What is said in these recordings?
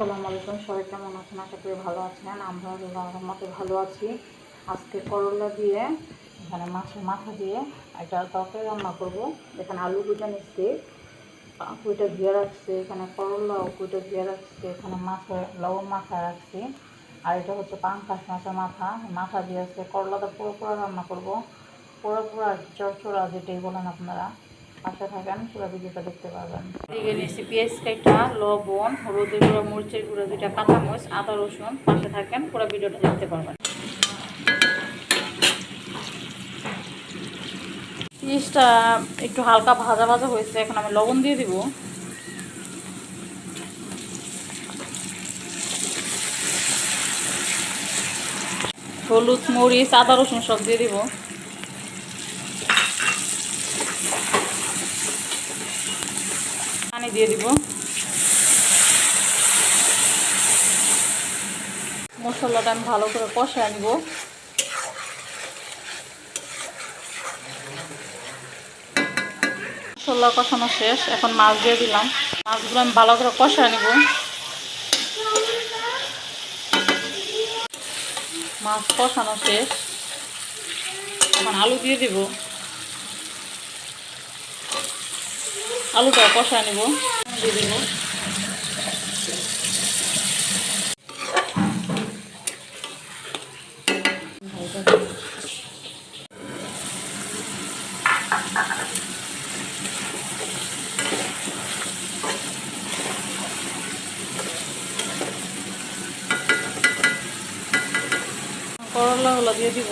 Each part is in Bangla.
আসসালামু আলাইকুম। সবাই কেমন আছেন? আশা করি ভালো আছেন। আমরা রহমতে ভালো আছি। আজকে করলা দিয়ে, এখানে মাছের মাথা দিয়ে একটা তরকারি রান্না করব। এখানে আলু কুচা নিচ্ছে। কুইটা ধুয়ে রাখছে। এখানে করলা ও কুইটা ধুয়ে রাখছে। এখানে মাছের লবণ মাথা রাখছি। আর এটা হচ্ছে পাঙ্কাশ মাছের মাথা। মাথা দিয়ে আজকে করলাটা পুরো পুরো রান্না করব। পুরো পুরো চড়চড়া যেটাই বলেন আপনারা। পাশে থাকেন পুরো ভিডিওটা দেখতে পারবেন। এদিকে নিয়েছি পেঁয়াজ, কাইটা, লবণ হলুদের গুঁড়ো, মরিচের গুঁড়ো, দুইটা কাঁচামরিচ আদা, রসুন, পাশে থাকেন, পুরো ভিডিওটা দেখতে পারবেন। পেঁয়াজটা একটু হালকা ভাজা ভাজা হয়েছে, এখন আমি লবণ দিয়ে দিব। হলুদ, মরিচ, আদা, রসুন সব দিয়ে দিব। দিয়ে দিব। মশলাটা আমি ভালো করে কষায় নিব মশলা কষানো শেষ, এখন মাছ দিয়ে দিলাম। মাছগুলো আমি ভালো করে কষায় নিব মাছ কষানো শেষ। এখন আলু দিয়ে দিব। আলুটা কষায় নিব। দিয়ে দিব করলাগুলো দিয়ে দিব।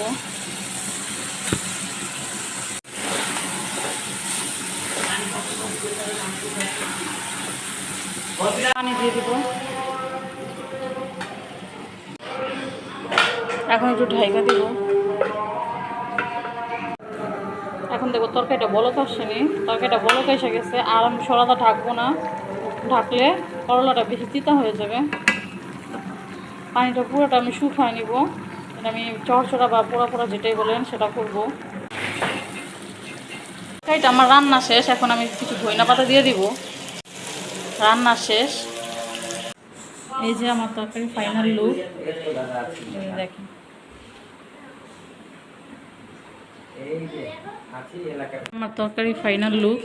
পানি দিয়ে এখন একটু ঢাইকা দিব। এখন দেখব তরকারিটা বলক আসেনি। তরকারিটা বলক এসে গেছে, আর আমি সরাটা ঢাকবো না। ঢাকলে করলাটা বেশি তিতা হয়ে যাবে। পানিটা পুরোটা আমি শুকায় নিব। এটা আমি চড়চড়া বা পোড়া পোড়া যেটাই বলেন, সেটা করব। তরকারিটা আমার রান্না শেষ, এখন আমি কিছু ধইনা পাতা দিয়ে দিব। রান্না শেষ। এই যে আমার তরকারি ফাইনাল লুক দেখেন। আমার তরকারি ফাইনাল লুক